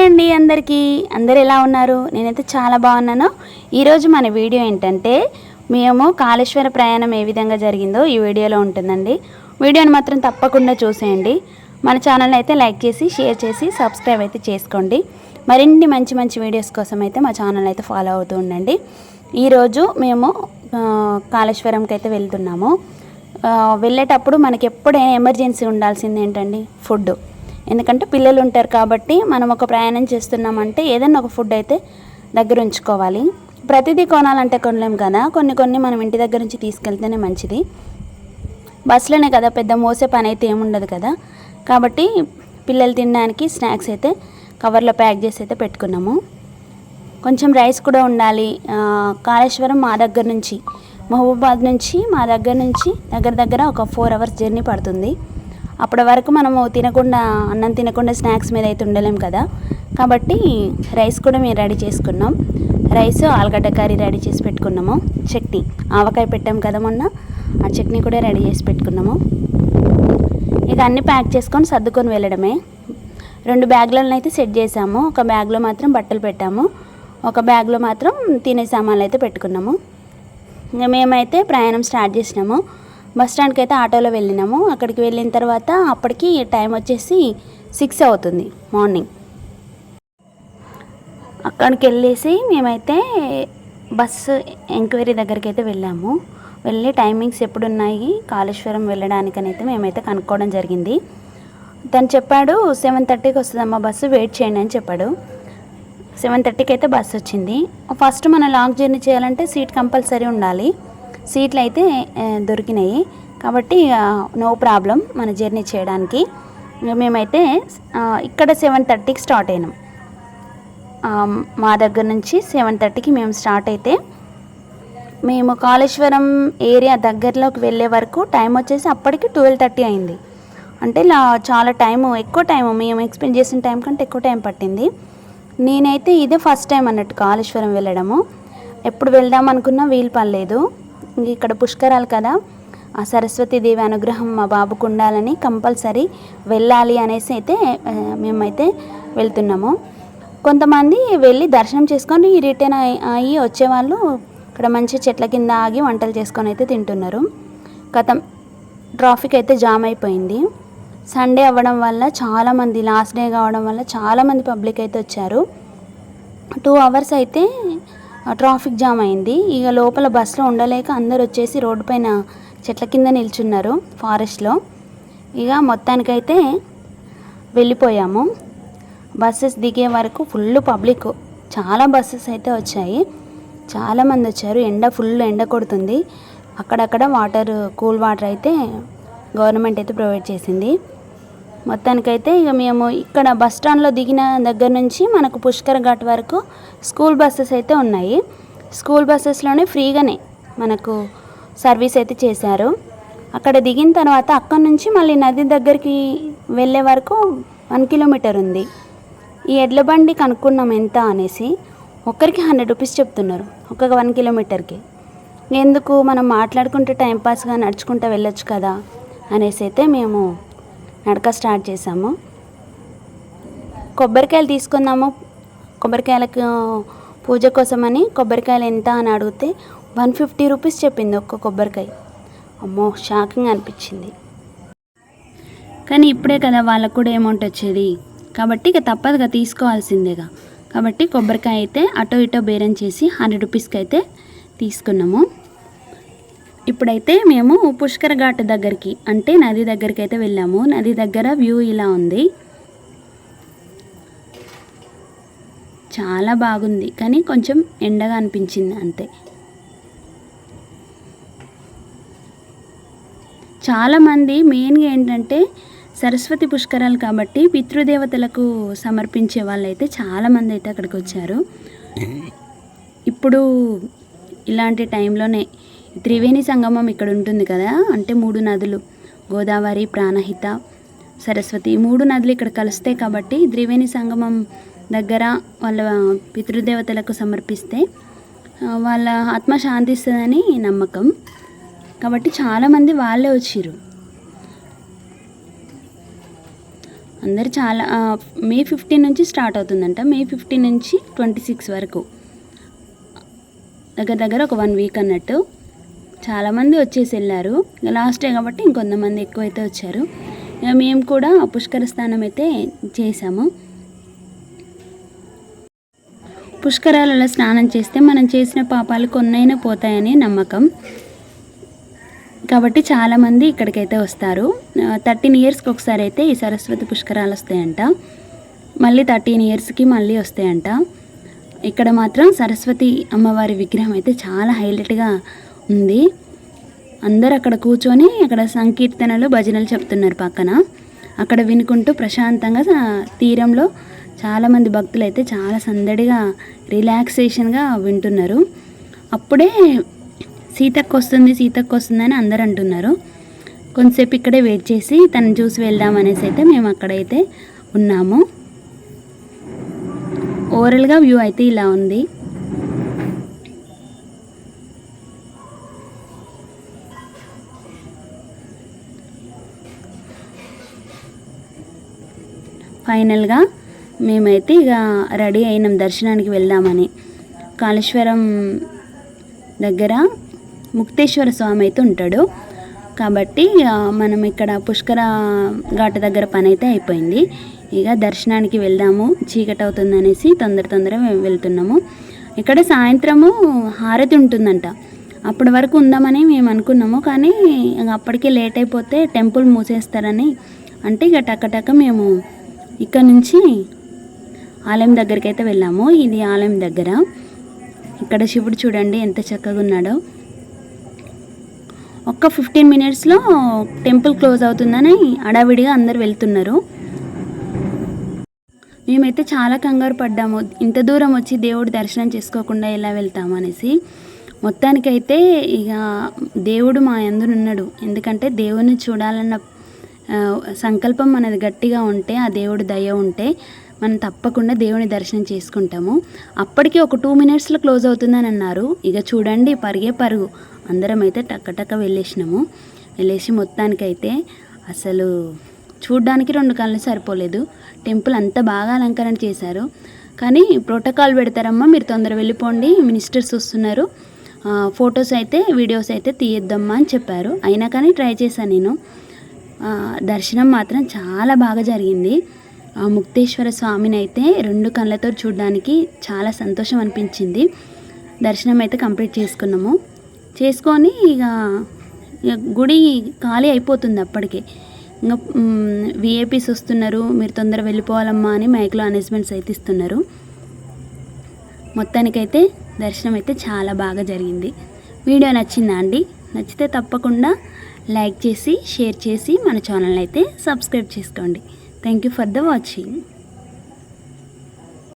Hi అండి అందరికీ. అందరు ఎలా ఉన్నారు? నేనైతే చాలా బాగున్నాను. ఈరోజు మన వీడియో ఏంటంటే మేము కాళేశ్వర ప్రయాణం ఏ విధంగా జరిగిందో ఈ వీడియోలో ఉంటుందండి. వీడియోని మాత్రం తప్పకుండా చూసేయండి. మన ఛానల్ అయితే లైక్ చేసి షేర్ చేసి సబ్స్క్రైబ్ అయితే చేసుకోండి. మరిన్ని మంచి మంచి వీడియోస్ కోసం అయితే మా ఛానల్ అయితే ఫాలో అవుతూ ఉండండి. ఈరోజు మేము కాళేశ్వరంకి అయితే వెళ్తున్నాము. వెళ్ళేటప్పుడు మనకి ఎప్పుడైనా ఎమర్జెన్సీ ఉండాల్సింది ఏంటండి? ఫుడ్ ఎందుకంటే పిల్లలు ఉంటారు కాబట్టి మనం ఒక ప్రయాణం చేస్తున్నామంటే ఏదైనా ఒక ఫుడ్ అయితే దగ్గర ఉంచుకోవాలి. ప్రతిదీ కొనాలంటే కొనలేం కదా. కొన్ని కొన్ని మనం ఇంటి దగ్గర నుంచి తీసుకెళ్తేనే మంచిది. బస్సులోనే కదా పెద్ద మోసే పని అయితే ఏముండదు కదా. కాబట్టి పిల్లలు తినడానికి స్నాక్స్ అయితే కవర్లో ప్యాక్ చేసి అయితే పెట్టుకున్నాము. కొంచెం రైస్ కూడా ఉండాలి. కాళేశ్వరం మా దగ్గర నుంచి మహబూబాద్ నుంచి మా దగ్గర నుంచి దగ్గర దగ్గర ఒక ఫోర్ అవర్స్ జర్నీ పడుతుంది. అప్పటి వరకు మనము తినకుండా అన్నం తినకుండా స్నాక్స్ మీద అయితే ఉండలేం కదా. కాబట్టి రైస్ కూడా మేము రెడీ చేసుకున్నాం. రైస్ ఆలుగడ్డ కర్రీ రెడీ చేసి పెట్టుకున్నాము. చట్నీ ఆవకాయ పెట్టాం కదా మొన్న. ఆ చట్నీ కూడా రెడీ చేసి పెట్టుకున్నాము. ఇక అన్నీ ప్యాక్ చేసుకొని సర్దుకొని వెళ్ళడమే. రెండు బ్యాగ్లను అయితే సెట్ చేసాము. ఒక బ్యాగ్లో మాత్రం బట్టలు పెట్టాము. ఒక బ్యాగ్లో మాత్రం తినే సామాన్లు అయితే పెట్టుకున్నాము. ఇంకా మేమైతే ప్రయాణం స్టార్ట్ చేసినాము. బస్ స్టాండ్కి అయితే ఆటోలో వెళ్ళినాము. అక్కడికి వెళ్ళిన తర్వాత అప్పటికి టైం వచ్చేసి సిక్స్ అవుతుంది మార్నింగ్. అక్కడికి వెళ్ళేసి మేమైతే బస్సు ఎంక్వైరీ దగ్గరికి అయితే వెళ్ళాము. వెళ్ళి టైమింగ్స్ ఎప్పుడు ఉన్నాయి కాళేశ్వరం వెళ్ళడానికని అయితే మేమైతే కనుక్కోవడం జరిగింది. తను చెప్పాడు సెవెన్ థర్టీకి వస్తుందమ్మా బస్సు వెయిట్ చేయండి అని చెప్పాడు. సెవెన్ థర్టీకి అయితే బస్సు వచ్చింది. ఫస్ట్ మనం లాంగ్ జర్నీ చేయాలంటే సీట్ కంపల్సరీ ఉండాలి. సీట్లు అయితే దొరికినాయి. కాబట్టి నో ప్రాబ్లం మన జర్నీ చేయడానికి. మేమైతే ఇక్కడ సెవెన్ థర్టీకి స్టార్ట్ అయినాం. మా దగ్గర నుంచి సెవెన్ థర్టీకి మేము స్టార్ట్ అయితే మేము కాళేశ్వరం ఏరియా దగ్గరలోకి వెళ్ళే వరకు టైం వచ్చేసి అప్పటికి ట్వెల్వ్ థర్టీ అయింది. అంటే ఇలా చాలా టైము ఎక్కువ టైం మేము ఎక్స్పెక్ట్ చేసిన టైం కంటే ఎక్కువ టైం పట్టింది. నేనైతే ఇదే ఫస్ట్ టైం అన్నట్టు కాళేశ్వరం వెళ్ళడము. ఎప్పుడు వెళ్దాం అనుకున్నా వీలు పడలేదు. ఇక్కడ పుష్కరాలు కదా. ఆ సరస్వతీదేవి అనుగ్రహం మా బాబుకు ఉండాలని కంపల్సరీ వెళ్ళాలి అనేసి అయితే మేమైతే వెళ్తున్నాము. కొంతమంది వెళ్ళి దర్శనం చేసుకొని రిటర్న్ అయ్యి అయ్యి వచ్చేవాళ్ళు ఇక్కడ మంచి చెట్ల కింద ఆగి వంటలు చేసుకొని అయితే తింటున్నారు. గతం ట్రాఫిక్ అయితే జామ్ అయిపోయింది. సండే అవ్వడం వల్ల చాలామంది లాస్ట్ డే కావడం వల్ల చాలామంది పబ్లిక్ అయితే వచ్చారు. టూ అవర్స్ అయితే ట్రాఫిక్ జామ్ అయింది. ఇక లోపల బస్సులో ఉండలేక అందరు వచ్చేసి రోడ్డు పైన చెట్ల కింద నిల్చున్నారు ఫారెస్ట్లో. ఇక మొత్తానికైతే వెళ్ళిపోయాము. బస్సెస్ దిగే వరకు ఫుల్ పబ్లిక్. చాలా బస్సెస్ అయితే వచ్చాయి. చాలామంది వచ్చారు. ఎండ ఫుల్ ఎండ కొడుతుంది. అక్కడక్కడ వాటర్ కూల్ వాటర్ అయితే గవర్నమెంట్ అయితే ప్రొవైడ్ చేసింది. మొత్తానికైతే ఇక మేము ఇక్కడ బస్ స్టాండ్లో దిగిన దగ్గర నుంచి మనకు పుష్కర్ ఘాట్ వరకు స్కూల్ బస్సెస్ అయితే ఉన్నాయి. స్కూల్ బస్సెస్లోనే ఫ్రీగానే మనకు సర్వీస్ అయితే చేశారు. అక్కడ దిగిన తర్వాత అక్కడి నుంచి మళ్ళీ నది దగ్గరికి వెళ్ళే వరకు వన్ కిలోమీటర్ ఉంది. ఈ ఎడ్ల బండి కనుక్కున్నాం ఎంత అనేసి ఒక్కరికి హండ్రెడ్ రూపీస్ చెప్తున్నారు. ఒక్కొక్క వన్ కిలోమీటర్కి. ఎందుకు? మనం మాట్లాడుకుంటే టైంపాస్గా నడుచుకుంటూ వెళ్ళొచ్చు కదా అనేసి అయితే మేము నడక స్టార్ట్ చేసాము కొబ్బరికాయలు తీసుకున్నాము కొబ్బరికాయలకు పూజ కోసమని కొబ్బరికాయలు ఎంత అని అడిగితే వన్ ఫిఫ్టీ రూపీస్ చెప్పింది ఒక్క కొబ్బరికాయ. అమ్మో షాకింగ్ అనిపించింది. కానీ ఇప్పుడే కదా వాళ్ళకు కూడా అమౌంట్ వచ్చేది. కాబట్టి ఇక తప్పదుగా తీసుకోవాల్సిందేగా. కాబట్టి కొబ్బరికాయ అయితే అటో ఇటో బేరం చేసి హండ్రెడ్ రూపీస్కి అయితే తీసుకున్నాము. ఇప్పుడైతే మేము పుష్కర ఘాట్ దగ్గరికి అంటే నది దగ్గరికి అయితే వెళ్ళాము. నది దగ్గర వ్యూ ఇలా ఉంది. చాలా బాగుంది కానీ కొంచెం ఎండగా అనిపించింది అంతే. చాలామంది మెయిన్గా ఏంటంటే సరస్వతి పుష్కరాలు కాబట్టి పితృదేవతలకు సమర్పించే వాళ్ళైతే చాలామంది అయితే అక్కడికి వచ్చారు. ఇప్పుడు ఇలాంటి టైంలోనే త్రివేణి సంగమం ఇక్కడ ఉంటుంది కదా? అంటే మూడు నదులు. గోదావరి ప్రాణహిత సరస్వతి. మూడు నదులు ఇక్కడ కలుస్తాయి కాబట్టి త్రివేణి సంగమం దగ్గర వాళ్ళ పితృదేవతలకు సమర్పిస్తే వాళ్ళ ఆత్మ శాంతిస్తుందని నమ్మకం. కాబట్టి చాలామంది వాళ్ళే వచ్చిర్రు. అందరు చాలా మే ఫిఫ్టీన్ నుంచి స్టార్ట్ అవుతుందంట. మే ఫిఫ్టీన్ నుంచి ట్వంటీ సిక్స్ వరకు. దగ్గర దగ్గర ఒక వన్ వీక్ అన్నట్టు. చాలామంది వచ్చేసి వెళ్ళారు. లాస్టే కాబట్టి ఇంకొంతమంది ఎక్కువైతే వచ్చారు. ఇక మేము కూడా పుష్కర స్నానం అయితే చేసాము పుష్కరాలలో స్నానం చేస్తే మనం చేసిన పాపాలు కొన్నైనా పోతాయని నమ్మకం. కాబట్టి చాలామంది ఇక్కడికైతే వస్తారు. థర్టీన్ ఇయర్స్కి ఒకసారి అయితే ఈ సరస్వతి పుష్కరాలు వస్తాయంట. మళ్ళీ థర్టీన్ ఇయర్స్కి మళ్ళీ వస్తాయంట. ఇక్కడ మాత్రం సరస్వతి అమ్మవారి విగ్రహం అయితే చాలా హైలైట్గా ఉంది. అందరు అక్కడ కూర్చొని అక్కడ సంకీర్తనలు భజనలు చెప్తున్నారు పక్కన. అక్కడ వినుకుంటూ ప్రశాంతంగా తీరంలో చాలామంది భక్తులు అయితే చాలా సందడిగా రిలాక్సేషన్గా వింటున్నారు. అప్పుడే సీతక్క వస్తుంది సీతక్క వస్తుంది అని అందరు అంటున్నారు. కొంతసేపు ఇక్కడే వెయిట్ చేసి తను చూసి వెళ్దాం అనేసి అయితే మేము అక్కడైతే ఉన్నాము. ఓవరాల్గా వ్యూ అయితే ఇలా ఉంది. ఫైనల్గా మేమైతే ఇక రెడీ అయినాం దర్శనానికి వెళ్దామని. కాళేశ్వరం దగ్గర ముక్తేశ్వర స్వామి అయితే ఉంటాడు. కాబట్టి మనం ఇక్కడ పుష్కర ఘాట్ దగ్గర పని అయితే అయిపోయింది. ఇక దర్శనానికి వెళ్దాము. చీకటి అవుతుంది అనేసి తొందర తొందరగా మేము వెళ్తున్నాము. ఇక్కడ సాయంత్రము హారతి ఉంటుందంట. అప్పటి వరకు ఉందామని మేము అనుకున్నాము. కానీ ఇక అప్పటికే లేట్ అయిపోతే టెంపుల్ మూసేస్తారని అంటే ఇక టక్కటక్క మేము ఇక్కడ నుంచి ఆలయం దగ్గరికి అయితే వెళ్ళాము. ఇది ఆలయం దగ్గర. ఇక్కడ శివుడు చూడండి ఎంత చక్కగా ఉన్నాడో. ఒక్క ఫిఫ్టీన్ మినిట్స్లో టెంపుల్ క్లోజ్ అవుతుందని అడావిడిగా అందరు వెళ్తున్నారు. మేమైతే చాలా కంగారు పడ్డాము. ఇంత దూరం వచ్చి దేవుడి దర్శనం చేసుకోకుండా ఎలా వెళ్తామనేసి మొత్తానికైతే ఇక దేవుడు మా అందరు ఉన్నాడు. ఎందుకంటే దేవుని చూడాలన్న సంకల్పం మనది గట్టిగా ఉంటే ఆ దేవుడి దయ ఉంటే మనం తప్పకుండా దేవుని దర్శనం చేసుకుంటాము. అప్పటికే ఒక టూ మినిట్స్లో క్లోజ్ అవుతుందని అన్నారు. ఇక చూడండి పరిగే పరుగు. అందరం అయితే టక్కటక్క వెళ్ళేసినాము. వెళ్ళేసి మొత్తానికైతే అసలు చూడ్డానికి రెండు కళ్ళు సరిపోలేదు. టెంపుల్ అంత బాగా అలంకరణ చేశారు. కానీ ప్రోటోకాల్ పెడతారమ్మా మీరు తొందర వెళ్ళిపోండి. మినిస్టర్స్ వస్తున్నారు. ఫొటోస్ అయితే వీడియోస్ అయితే తీయొద్దమ్మా అని చెప్పారు. అయినా కానీ ట్రై చేశాను నేను. దర్శనం మాత్రం చాలా బాగా జరిగింది. ఆ ముక్తేశ్వర స్వామిని అయితే రెండు కళ్ళతో చూడడానికి చాలా సంతోషం అనిపించింది. దర్శనం అయితే కంప్లీట్ చేసుకున్నాము. చేసుకొని ఇక ఇక గుడి ఖాళీ అయిపోతుంది అప్పటికే. ఇంకా విఐపీస్ వస్తున్నారు. మీరు తొందర వెళ్ళిపోవాలమ్మా అని మైక్లో అనౌన్స్మెంట్స్ అయితే ఇస్తున్నారు. మొత్తానికైతే దర్శనం అయితే చాలా బాగా జరిగింది. వీడియో నచ్చిందా అండి? నచ్చితే తప్పకుండా లైక్ చేసి షేర్ చేసి మన ఛానల్ అయితే సబ్స్క్రైబ్ చేసుకోండి. Thank you for the watching